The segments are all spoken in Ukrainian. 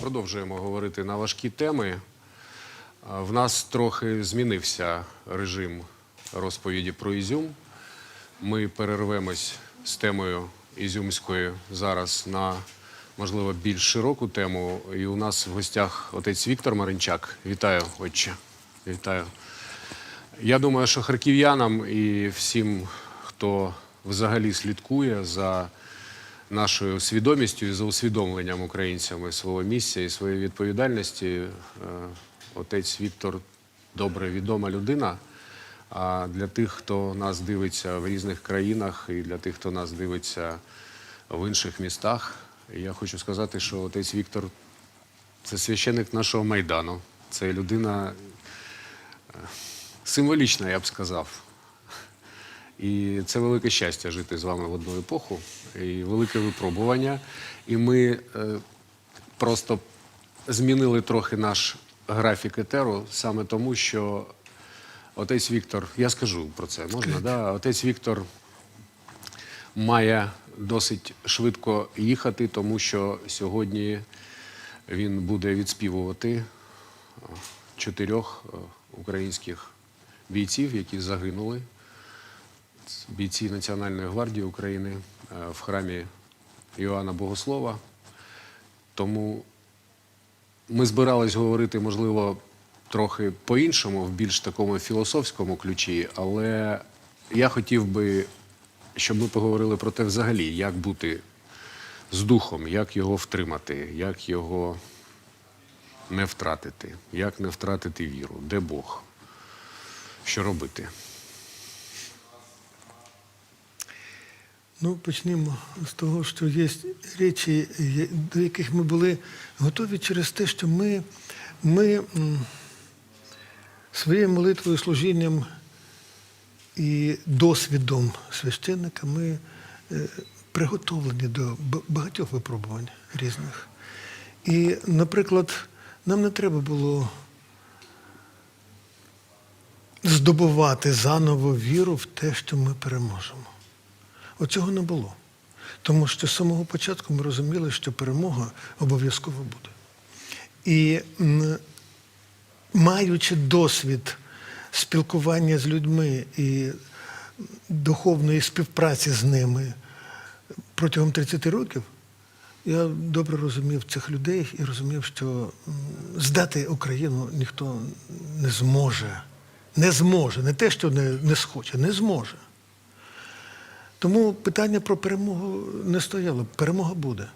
продовжуємо говорити на важкі теми. В нас трохи змінився режим розповіді про Ізюм. Ми перервемось з темою Ізюмської зараз на, можливо, більш широку тему. І у нас в гостях отець Віктор Маринчак. Вітаю, отче. Вітаю. Я думаю, що харків'янам і всім, хто взагалі слідкує за нашою свідомістю і за усвідомленням українцями свого місця і своєї відповідальності, е, отець Віктор добре відома людина. А для тих, хто нас дивиться в різних країнах, і для тих, хто нас дивиться в інших містах, я хочу сказати, що отець Віктор це священик нашого майдану. Це людина символічна, я б сказав. І це велике щастя жити з вами в одну епоху, і велике випробування. І ми е, просто змінили трохи наш графік етеру саме тому, що отець Віктор, я скажу про це, можна? Да? Отець Віктор має досить швидко їхати, тому що сьогодні він буде відспівувати чотирьох е, українських бійців, які загинули бійці Національної гвардії України е, в храмі Іоанна Богослова. Тому ми збирались говорити, можливо, трохи по-іншому, в більш такому філософському ключі, але я хотів би, щоб ми поговорили про те взагалі, як бути з духом, як його втримати, як його не втратити, як не втратити віру, де Бог, що робити. Ну, почнемо з того, що є речі, до яких ми були готові через те, що ми, ми своєю молитвою, служінням і досвідом священника ми е, приготовлені до багатьох випробувань різних. І, наприклад, нам не треба було здобувати заново віру в те, що ми переможемо. Оцього не було. Тому що з самого початку ми розуміли, що перемога обов'язково буде. І маючи досвід спілкування з людьми і духовної співпраці з ними протягом 30 років, я добре розумів цих людей і розумів, що здати Україну ніхто не зможе. Не зможе. Не те, що не, не схоче, не зможе. Тому питання про перемогу не стояло. Перемога буде.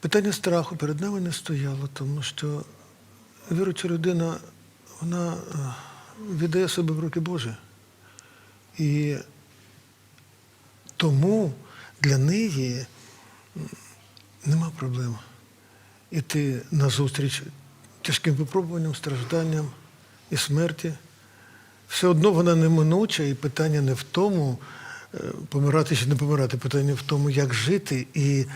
Питання страху перед нами не стояло, тому що віруюча людина, вона е, віддає себе в руки Божі. І тому для неї нема проблем іти назустріч тяжким випробуванням, стражданням і смерті. Все одно вона неминуча, і питання не в тому, е, помирати чи не помирати, питання в тому, як жити і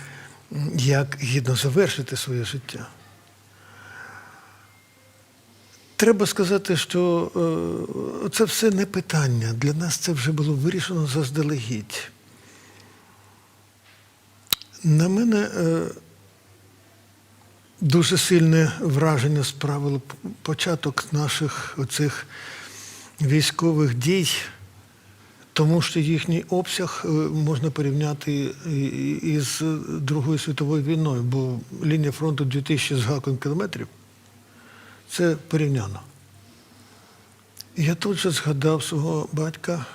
як гідно завершити своє життя. Треба сказати, що е, це все не питання. Для нас це вже було вирішено заздалегідь. На мене е, дуже сильне враження справило початок наших оцих військових дій, тому що їхній обсяг е, можна порівняти і- із Другою світовою війною, бо лінія фронту 2000 з гаком кілометрів це порівняно. Я тут же згадав свого батька,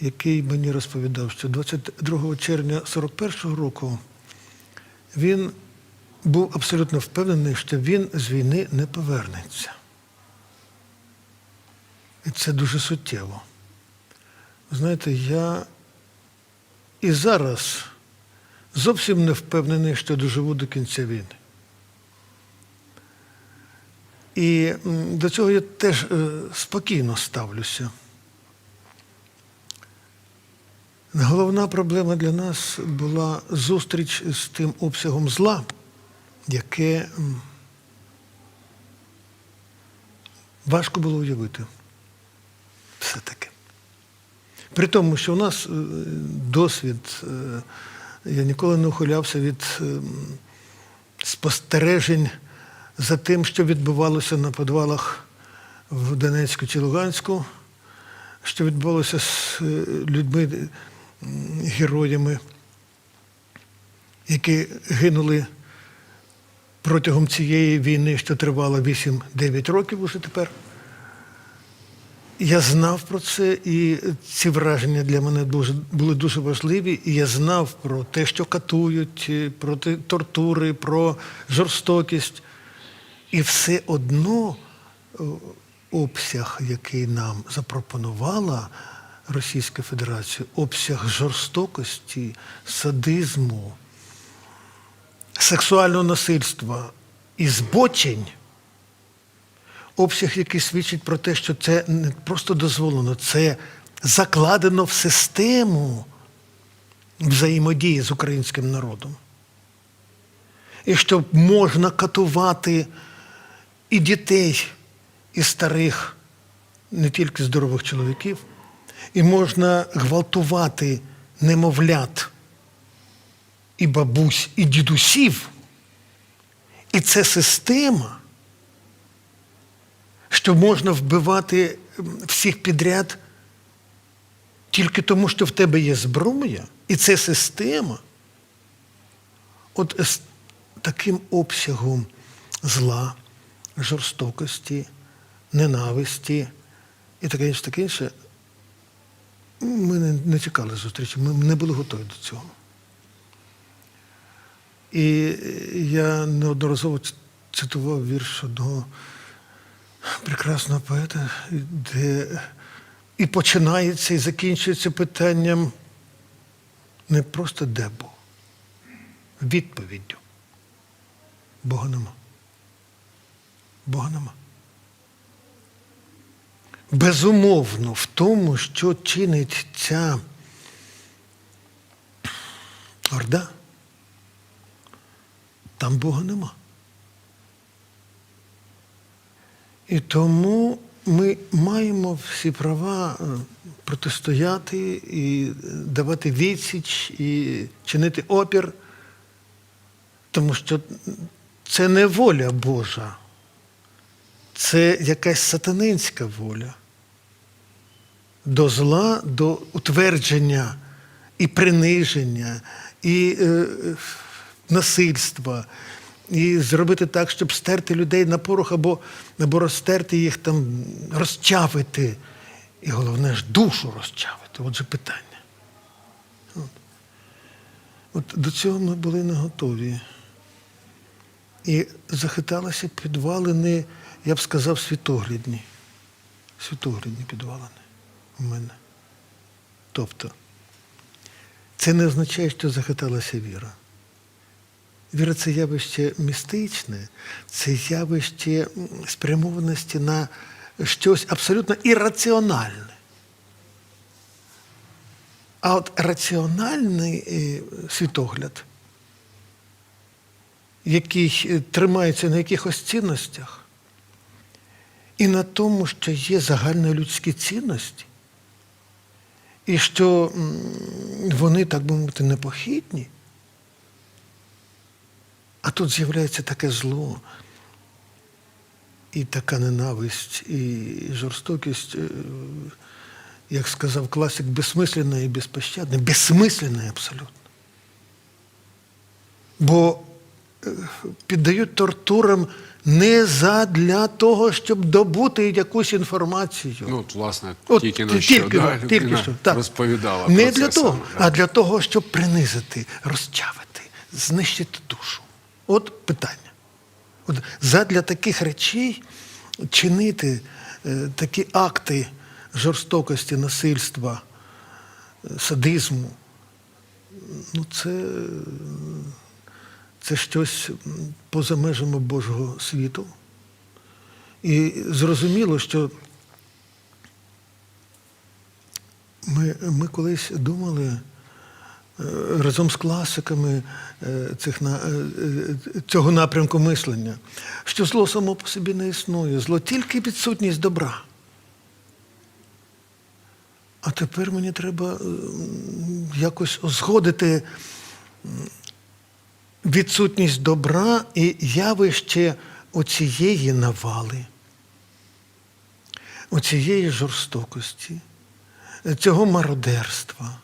який мені розповідав, що 22 червня 41-го року він був абсолютно впевнений, що він з війни не повернеться. І це дуже суттєво. Знаєте, я і зараз зовсім не впевнений, що доживу до кінця війни. І до цього я теж е, спокійно ставлюся. Головна проблема для нас була зустріч з тим обсягом зла, яке важко було уявити. Все таки. При тому, що у нас е, досвід, е, я ніколи не ухилявся від ем, спостережень за тим, що відбувалося на підвалах в Донецьку чи Луганську, що відбулося з е, людьми, героями, які гинули протягом цієї війни, що тривала 8-9 років уже тепер. Я знав про це, і ці враження для мене дуже, були дуже важливі. І я знав про те, що катують, е, про тортури, про жорстокість. І все одно е, обсяг, який нам запропонувала Російська Федерація, обсяг жорстокості, садизму, сексуального насильства і збочень обсяг, який свідчить про те, що це не просто дозволено, це закладено в систему взаємодії з українським народом. І що можна катувати і дітей, і старих, не тільки здорових чоловіків, і можна гвалтувати немовлят, і бабусь, і дідусів. І це система що можна вбивати всіх підряд тільки тому, що в тебе є зброя, і це система. От з таким обсягом зла, жорстокості, ненависті і таке інше, таке інше, ми не, чекали зустрічі, ми не були готові до цього. І я неодноразово цитував вірш одного прекрасного поета, де і починається, і закінчується питанням не просто де Бог, відповіддю. Бога нема. Бога нема. Безумовно, в тому, що чинить ця орда, там Бога нема. І тому ми маємо всі права е, протистояти і давати відсіч, і чинити опір, тому що це не воля Божа, це якась сатанинська воля. До зла, до утвердження і приниження, і е, насильства, і зробити так, щоб стерти людей на порох або, або розтерти їх там, розчавити. І головне ж душу розчавити. Отже питання. От. От до цього ми були не готові. І захиталися підвалини, я б сказав, світоглядні. Світоглядні підвалини у мене. Тобто, це не означає, що захиталася віра. Віра це явище містичне, це явище спрямованості на щось абсолютно ірраціональне. А от раціональний е, світогляд, який е, тримається на якихось цінностях, і на тому, що є загальнолюдські цінності, і що вони, так би мовити, непохитні. А тут з'являється таке зло, і така ненависть, і жорстокість, е, як сказав класик, безсмисленна і безпощадна, безсмисленна абсолютно. Бо е, піддають тортурам не задля того, щоб добути якусь інформацію. Ну, от, власне, От тільки на що, тільки, да, тільки що, так. розповідала Не про для того, саме, а для того, щоб принизити, розчавити, знищити душу. От питання. От задля таких речей чинити е, такі акти жорстокості, насильства, е, садизму, ну це, це щось поза межами Божого світу. І зрозуміло, що ми, ми колись думали разом з класиками е, цих, е, е, цього напрямку мислення, що зло само по собі не існує, зло тільки відсутність добра. А тепер мені треба якось узгодити відсутність добра і явище оцієї навали, оцієї жорстокості, цього мародерства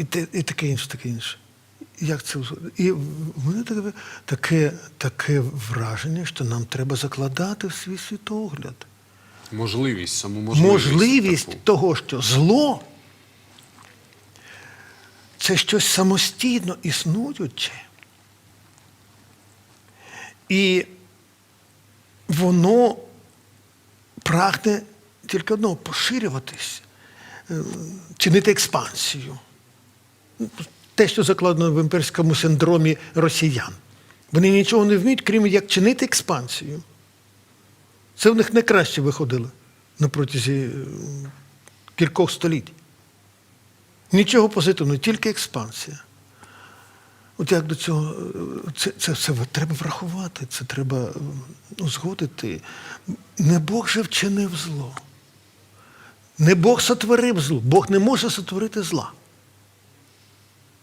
і, і таке інше, таке інше. Як це? І в мене таке, таке, таке враження, що нам треба закладати в свій світогляд. Можливість, саму можливість. Можливість таку. того, що зло це щось самостійно існуюче. І воно прагне тільки одного поширюватись, е, чинити експансію. Те, що закладено в імперському синдромі росіян. Вони нічого не вміють, крім як чинити експансію. Це в них найкраще виходило на протязі е, кількох століть. Нічого позитивного, тільки експансія. От як до цього, е, це, це все треба врахувати, це треба е, узгодити. Не Бог же вчинив зло. Не Бог сотворив зло. Бог не може сотворити зла.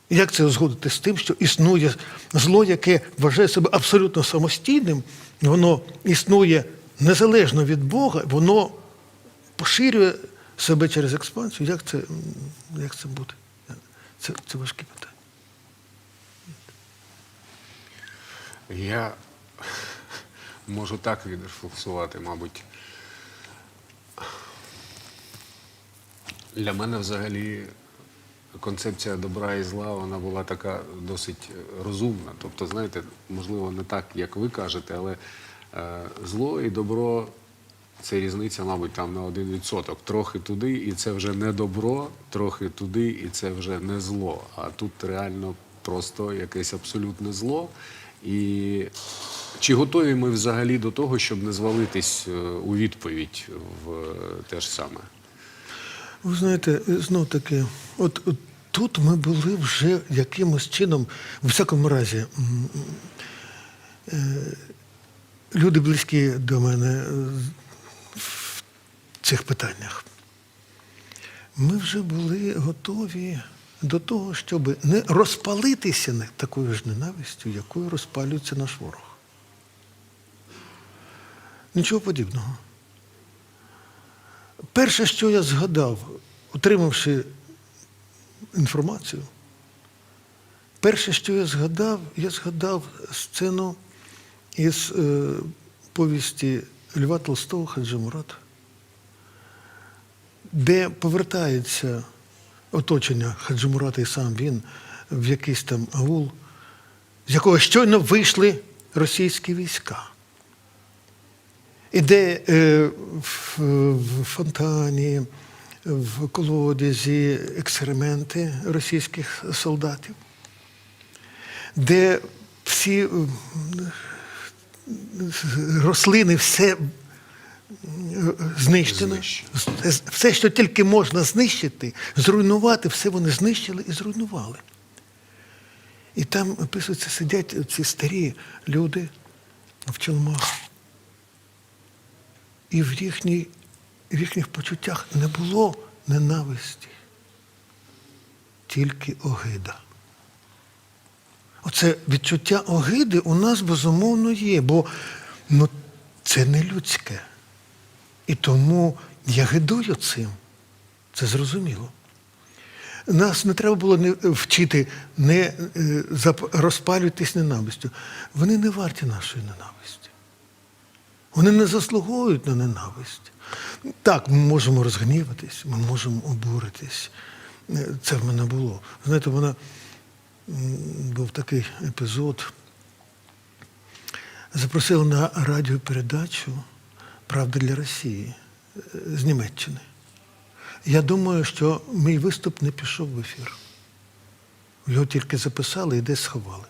Як це узгодити з тим, що існує зло, яке вважає себе абсолютно самостійним, воно існує незалежно від Бога, воно поширює себе через експансію. Як це, як це буде? Це, це важкі питання. Я можу так відрефлексувати, мабуть. Для мене взагалі концепція добра і зла вона була така досить розумна. Тобто, знаєте, можливо, не так, як ви кажете, але е, зло і добро це різниця, мабуть, там на один відсоток. Трохи туди, і це вже не добро, трохи туди, і це вже не зло. А тут реально просто якесь абсолютне зло. І чи готові ми взагалі до того, щоб не звалитись е, у відповідь в е, те ж саме? Ви знаєте, знов таки, от, от тут ми були вже якимось чином, в всякому разі, е, люди близькі до мене е, в цих питаннях. Ми вже були готові до того, щоб не розпалитися такою ж ненавистю, якою розпалюється наш ворог. Нічого подібного. Перше, що я згадав, отримавши інформацію, перше, що я згадав, я згадав сцену із е, повісті Льва Толстого Хаджи Мурата, де повертається оточення Хаджи Мурата і сам він в якийсь там аул, з якого щойно вийшли російські війська. І де е, в, в фонтані, в колодязі експерименти російських солдатів, де всі е, рослини, все е, знищено. Знищено. Все, що тільки можна знищити, зруйнувати, все вони знищили і зруйнували. І там, описується, сидять ці старі люди в чолмах. І в, їхній, в їхніх почуттях не було ненависті, тільки огида. Оце відчуття огиди у нас безумовно є, бо ну, це не людське. І тому я гидую цим. Це зрозуміло. Нас не треба було не вчити не е, розпалюйтесь ненавистю. Вони не варті нашої ненависті. Вони не заслуговують на ненависть. Так, ми можемо розгніватись, ми можемо обуритись. Це в мене було. Знаєте, вона м, був такий епізод. Запросили на радіопередачу Правда для Росії з Німеччини. Я думаю, що мій виступ не пішов в ефір. Його тільки записали і десь сховали.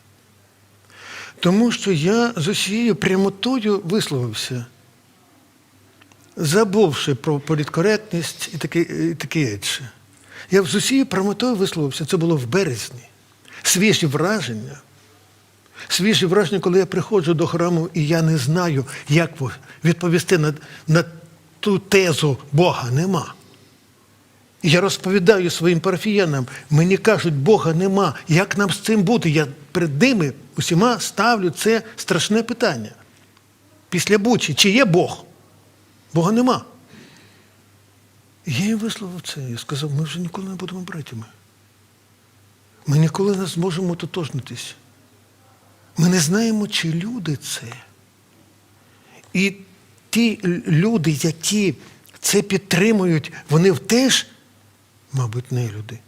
Тому що я з усією прямотою висловився, забувши про політкоректність і таке, і таке інше. Я з усією прямотою висловився. Це було в березні. Свіжі враження. Свіжі враження, коли я приходжу до храму, і я не знаю, як відповісти на, на ту тезу Бога нема. Я розповідаю своїм парафіянам, мені кажуть, Бога нема. Як нам з цим бути? Я перед ними усіма ставлю це страшне питання. Після Бучі, чи є Бог? Бога нема. І я їм висловив це. Я сказав, ми вже ніколи не будемо братями. Ми ніколи не зможемо тотожнитись. Ми не знаємо, чи люди це. І ті люди, які це підтримують, вони теж, мабуть, не люди.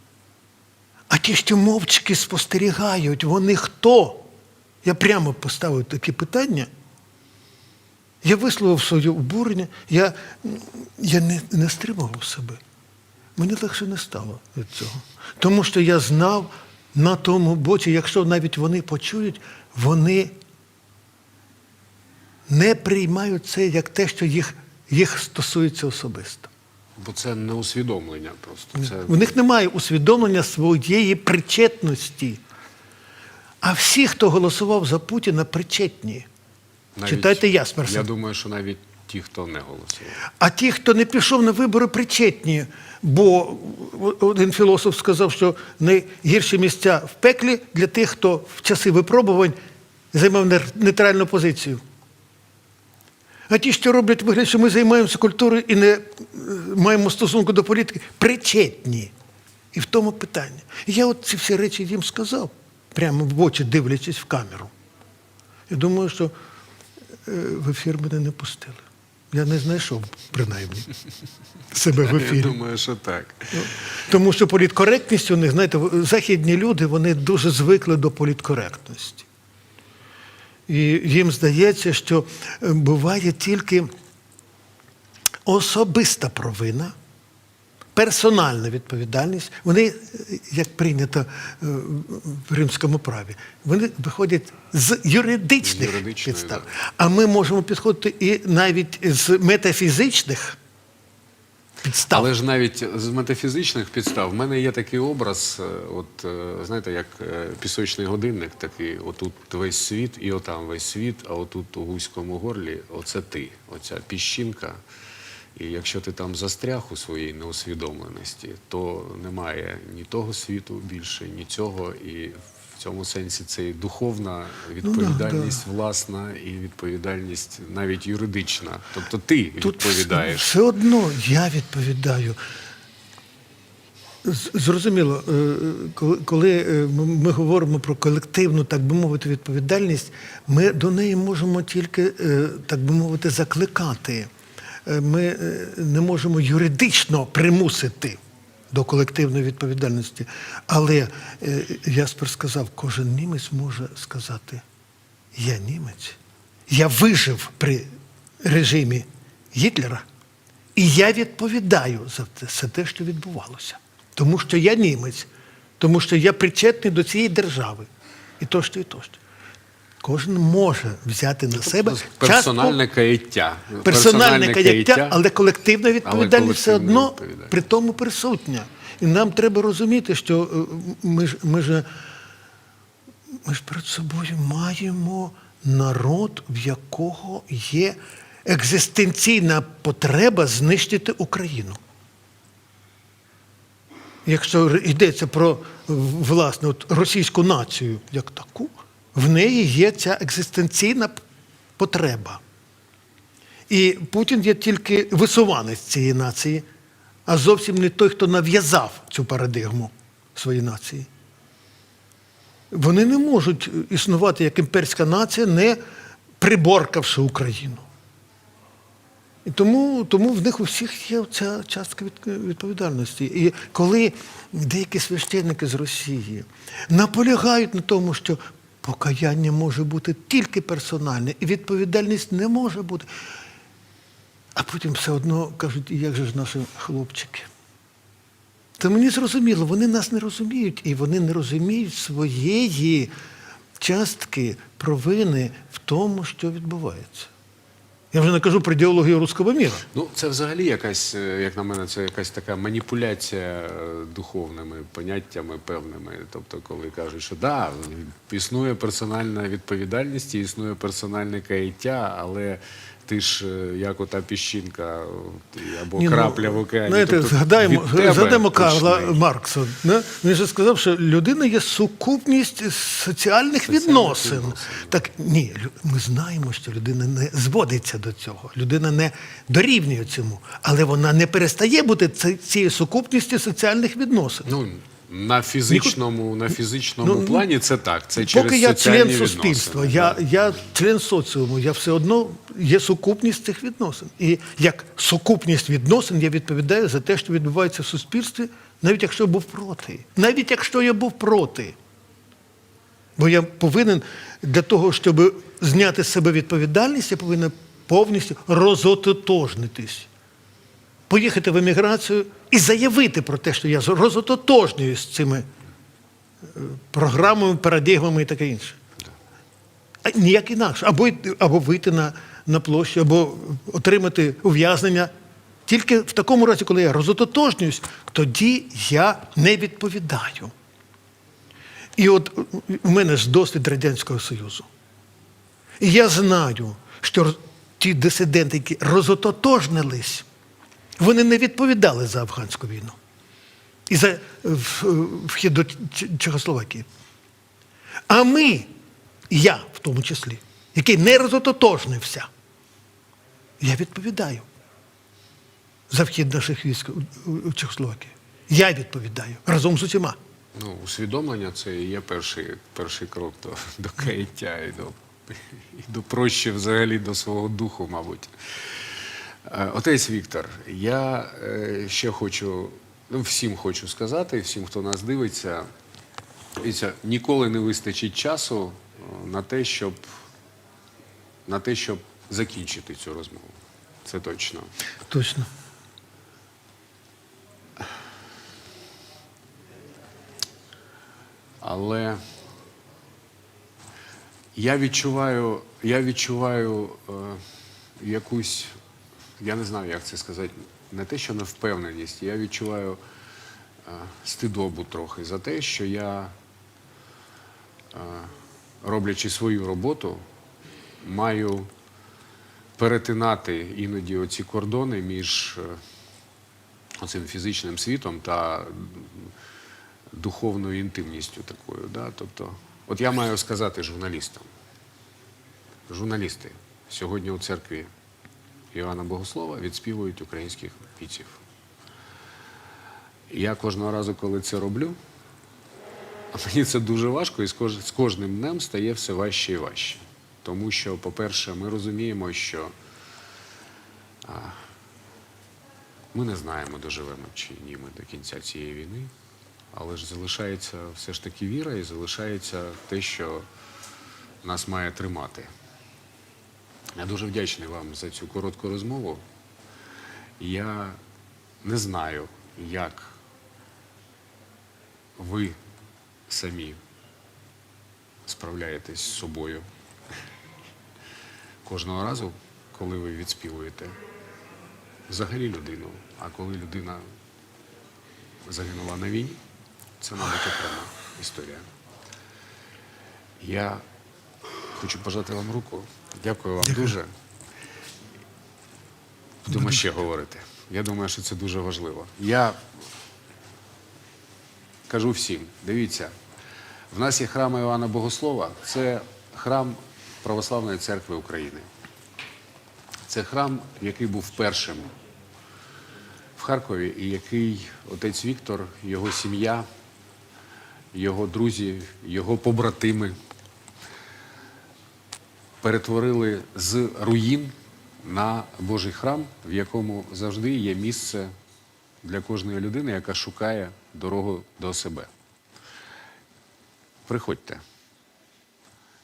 А ті, що мовчки спостерігають, вони хто? Я прямо поставив такі питання. Я висловив своє обурення, я, я не, не стримував себе. Мені легше не стало від цього. Тому що я знав на тому боці, якщо навіть вони почують, вони не приймають це як те, що їх, їх стосується особисто. Бо це не усвідомлення просто. Це У них немає усвідомлення своєї причетності. А всі, хто голосував за Путіна, причетні. навіть- Читайте Ясперса. Я думаю, що навіть ті, хто не голосував. А ті, хто не пішов на вибори, причетні. Бо один філософ сказав, що найгірші місця в пеклі для тих, хто в часи випробувань займав нейтральну позицію. А ті, що роблять вигляд, що ми займаємося культурою і не е, маємо стосунку до політики, причетні. І в тому питання. Я от ці всі речі їм сказав, прямо в очі дивлячись в камеру. Я думаю, що е, в ефір мене не пустили. Я не знайшов, принаймні, себе в ефірі. Я думаю, що так. Тому що політкоректність у них, знаєте, західні люди вони дуже звикли до політкоректності. І їм здається, що е, буває тільки особиста провина, персональна відповідальність. Вони, е, як прийнято е, в римському праві, вони виходять з юридичних підстав. да. А ми можемо підходити і навіть з метафізичних підстав. Але ж навіть з метафізичних підстав в мене є такий образ, е, от е, знаєте, як е, пісочний годинник, такий, отут весь світ, і отам весь світ, а отут у гуському горлі, оце ти, оця піщинка. І якщо ти там застряг у своїй неусвідомленості, то немає ні того світу більше, ні цього. І в цьому сенсі це і духовна відповідальність, власна, і відповідальність навіть юридична. Тобто ти Тут відповідаєш. все одно я відповідаю. Зрозуміло, е, коли- е, ми говоримо про колективну, так би мовити, відповідальність, ми до неї можемо тільки, е, так би мовити, закликати. Ми не можемо юридично примусити до колективної відповідальності. Але е, Яспер сказав, кожен німець може сказати: я німець, я вижив при режимі Гітлера, і я відповідаю за те, за те, що відбувалося. Тому що я німець, тому що я причетний до цієї держави. І тощо, і тощо. Кожен може взяти на себе Персональне каяття. частку, персональне каяття, але колективна відповідальність все одно при тому присутня. І нам треба розуміти, що е, ми ж, ми ж, ми ж перед собою маємо народ, в якого є екзистенційна потреба знищити Україну. Якщо йдеться про власне от, російську націю як таку, в неї є ця екзистенційна потреба. І Путін є тільки висуванець цієї нації, а зовсім не той, хто нав'язав цю парадигму своїй нації. Вони не можуть існувати як імперська нація, не приборкавши Україну. І тому, тому в них у всіх є ця частка відповідальності. І коли деякі священники з Росії наполягають на тому, що покаяння може бути тільки персональне, і відповідальність не може бути. А потім все одно кажуть, як же ж наші хлопчики? То мені зрозуміло, вони нас не розуміють, і вони не розуміють своєї частки провини в тому, що відбувається. Я вже не кажу про ідеологію руського міра. Ну, це взагалі якась, е, як на мене, це якась така маніпуляція е, духовними поняттями певними. Тобто, коли кажуть, що да, існує персональна відповідальність, існує персональне каяття, але ти ж е, як ота піщинка або Ні, ну, крапля в океані. Знаєте, Тобто згадаємо, згадаємо Карла. Маркса. Не? Він же сказав, що людина є сукупність соціальних відносин. відносин, Так ні, ми знаємо, що людина не зводиться до цього, людина не дорівнює цьому, але вона не перестає бути ці- цією сукупністю соціальних відносин. Ну, на фізичному, на фізичному Ну, плані це так. Це через Поки я член суспільства, я, я член соціуму, я все одно є сукупність цих відносин. І як сукупність відносин я відповідаю за те, що відбувається в суспільстві, навіть якщо я був проти. Навіть якщо я був проти. Бо я повинен для того, щоб зняти з себе відповідальність, я повинен повністю розототожнитись. Поїхати в еміграцію і заявити про те, що я розототожнююсь з цими програмами, парадигмами і таке інше. Ніяк інакше. Або, або вийти на, на площу, або отримати ув'язнення. Тільки в такому разі, коли я розототожнююсь, тоді я не відповідаю. І от у мене ж досвід Радянського Союзу. І я знаю, що ті дисиденти, які розототожнились, вони не відповідали за афганську війну і за вхід до Чехословакії. А ми, я в тому числі, який не розототожнився, я відповідаю за вхід наших військ у Чехословакію. Я відповідаю разом з усіма. Ну, усвідомлення це і є перший, перший крок до, до каяття і до, і до проще взагалі до свого духу, мабуть. Е, Отець Віктор, я е, ще хочу, ну, всім хочу сказати, всім, хто нас дивиться, ніколи не вистачить часу е, на те, щоб, на те, щоб закінчити цю розмову. Це точно. Точно. Але я відчуваю, я відчуваю е, якусь, я не знаю, як це сказати, не те, що невпевненість, я відчуваю е, стидобу трохи за те, що я, е, роблячи свою роботу, маю перетинати іноді оці кордони між е, оцим фізичним світом та духовною інтимністю такою. Да? Тобто, от я маю сказати журналістам. Журналісти сьогодні у церкві Іоанна Богослова відспівують українських бійців. Я кожного разу, коли це роблю, мені це дуже важко, і з кожним днем стає все важче і важче. Тому що, по-перше, ми розуміємо, що а, ми не знаємо, доживемо чи ні ми до кінця цієї війни, але ж залишається все ж таки віра і залишається те, що нас має тримати. Я дуже вдячний вам за цю коротку розмову. Я не знаю, як ви самі справляєтесь з собою кожного разу, коли ви відспівуєте взагалі людину, а коли людина загинула на війні, це, мабуть, окрема історія. Я хочу пожати вам руку. Дякую вам дуже. Будемо ще говорити. Я думаю, що це дуже важливо. Я кажу всім: дивіться, в нас є храм Іоанна Богослова, це храм Православної церкви України. Це храм, який був першим в Харкові, і який отець Віктор, його сім'я, його друзі, його побратими перетворили з руїн на Божий храм, в якому завжди є місце для кожної людини, яка шукає дорогу до себе. Приходьте,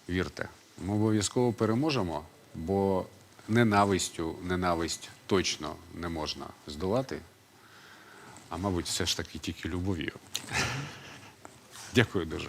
вірте, ми обов'язково переможемо, бо ненавистю ненависть точно не можна здолати, а мабуть, все ж таки тільки любов'ю. Дякую дуже.